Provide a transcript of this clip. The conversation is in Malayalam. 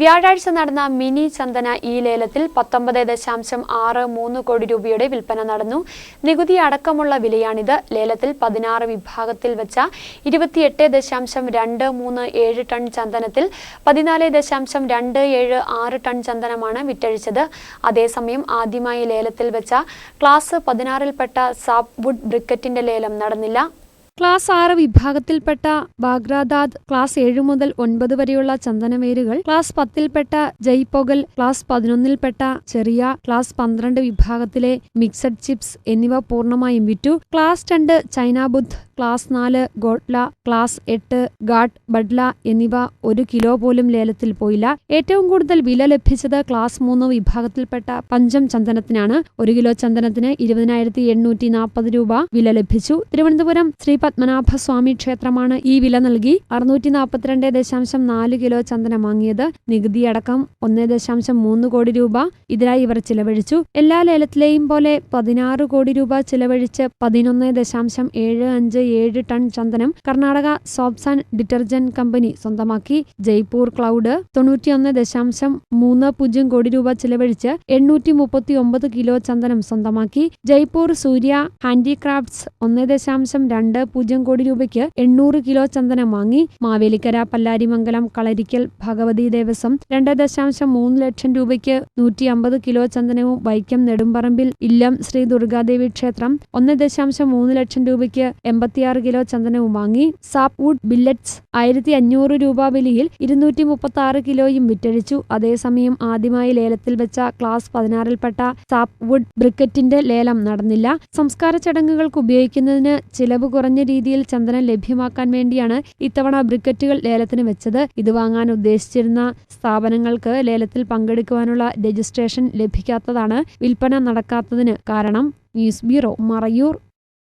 വ്യാഴാഴ്ച നടന്ന മിനി ചന്ദന ഈ ലേലത്തിൽ പത്തൊമ്പത് ദശാംശം ആറ് മൂന്ന് കോടി രൂപയുടെ വിൽപ്പന നടന്നു. നികുതി അടക്കമുള്ള വിലയാണിത്. ലേലത്തിൽ പതിനാറ് വിഭാഗത്തിൽ വെച്ച ഇരുപത്തിയെട്ട് ദശാംശം രണ്ട് മൂന്ന് ഏഴ് ടൺ ചന്ദനത്തിൽ പതിനാല് ദശാംശം രണ്ട് ഏഴ് ആറ് ടൺ ചന്ദനമാണ് വിറ്റഴിച്ചത്. അതേസമയം ആദ്യമായി ലേലത്തിൽ വെച്ച ക്ലാസ് പതിനാറിൽപ്പെട്ട സാപ്പ് വുഡ് ബ്രിക്കറ്റിന്റെ ലേലം നടന്നില്ല. ക്ലാസ് ആറ് വിഭാഗത്തിൽപ്പെട്ട ബാഗ്രാദാദ് ക്ലാസ് ഏഴ് മുതൽ ഒൻപത് വരെയുള്ള ചന്ദനവേരുകൾ ക്ലാസ് പത്തിൽപ്പെട്ട ജയ്പൊഗൽ ക്ലാസ് പതിനൊന്നിൽപ്പെട്ട ചെറിയ ക്ലാസ് പന്ത്രണ്ട് വിഭാഗത്തിലെ മിക്സഡ് ചിപ്സ് എന്നിവ പൂർണമായും വിറ്റു. ക്ലാസ് രണ്ട് ചൈന ബുദ്ധ് ക്ലാസ് നാല് ഗോട്ട്ല ക്ലാസ് എട്ട് ഗാട്ട് ബഡ്ല എന്നിവ ഒരു കിലോ പോലും ലേലത്തിൽ പോയില്ല. ഏറ്റവും കൂടുതൽ വില ലഭിച്ചത് ക്ലാസ് മൂന്ന് വിഭാഗത്തിൽപ്പെട്ട പഞ്ചം ചന്ദനത്തിനാണ്. ഒരു കിലോ ചന്ദനത്തിന് ഇരുപതിനായിരത്തി എണ്ണൂറ്റി നാൽപ്പത് രൂപ വില ലഭിച്ചു. തിരുവനന്തപുരം ശ്രീ പത്മനാഭ സ്വാമി ക്ഷേത്രമാണ് ഈ വില നൽകി. അറുന്നൂറ്റി നാൽപ്പത്തിരണ്ട് ദശാംശം നാല് കിലോ ചന്ദനം വാങ്ങിയത്. നികുതിയടക്കം ഒന്ന് ദശാംശം മൂന്ന് കോടി രൂപ ഇതിനായി ഇവർ ചിലവഴിച്ചു. എല്ലാ ലേലത്തിലെയും പോലെ പതിനാറ് കോടി രൂപ ചിലവഴിച്ച് പതിനൊന്ന് ദശാംശം ഏഴ് അഞ്ച് ഏഴ് ടൺ ചന്ദനം Karnataka soaps and detergent company സ്വന്തമാക്കി. ജയ്പൂർ ക്ലൗഡ് തൊണ്ണൂറ്റിയൊന്ന് ദശാംശം മൂന്ന് പൂജ്യം കോടി രൂപ ചിലവഴിച്ച് എണ്ണൂറ്റി മുപ്പത്തി ഒമ്പത് കിലോ ചന്ദനം സ്വന്തമാക്കി. ജയ്പൂർ സൂര്യ ഹാൻഡിക്രാഫ്റ്റ്സ് ഒന്ന് ദശാംശം രണ്ട് പൂജ്യം കോടി രൂപയ്ക്ക് എണ്ണൂറ് കിലോ ചന്ദനം വാങ്ങി. മാവേലിക്കര പല്ലാരിമംഗലം കളരിക്കൽ ഭഗവതി ദേവസ്വം രണ്ട് ദശാംശം മൂന്ന് ലക്ഷം രൂപയ്ക്ക് നൂറ്റി അമ്പത് കിലോ ചന്ദനവും വൈക്കം നെടുമ്പറമ്പിൽ ഇല്ലം ശ്രീ ദുർഗാദേവി ക്ഷേത്രം ഒന്ന് ദശാംശം മൂന്ന് ലക്ഷം രൂപയ്ക്ക് എൺപത്തിയാറ് കിലോ ചന്ദനവും വാങ്ങി സാപ്പ് വുഡ് ബില്ലറ്റ്സ് ആയിരത്തി അഞ്ഞൂറ് രൂപ വിലയിൽ ഇരുന്നൂറ്റി മുപ്പത്തി ആറ് കിലോയും വിറ്റഴിച്ചു. അതേസമയം ആദ്യമായി ലേലത്തിൽ വെച്ച ക്ലാസ് പതിനാറിൽപ്പെട്ട സാപ്പ് വുഡ് ബ്രിക്കറ്റിന്റെ ലേലം നടന്നില്ല. സംസ്കാര ചടങ്ങുകൾക്ക് ഉപയോഗിക്കുന്നതിന് ചിലവ് കുറഞ്ഞ രീതിയിൽ ചന്ദനം ലഭ്യമാക്കാൻ വേണ്ടിയാണ് ഇത്തവണ ബ്രിക്കറ്റുകൾ ലേലത്തിന് വെച്ചത്. ഇത് വാങ്ങാൻ ഉദ്ദേശിച്ചിരുന്ന സ്ഥാപനങ്ങൾക്ക് ലേലത്തിൽ പങ്കെടുക്കുവാനുള്ള രജിസ്ട്രേഷൻ ലഭിക്കാത്തതാണ് വിൽപ്പന നടക്കാത്തതിന് കാരണം. News bureau Marayoor.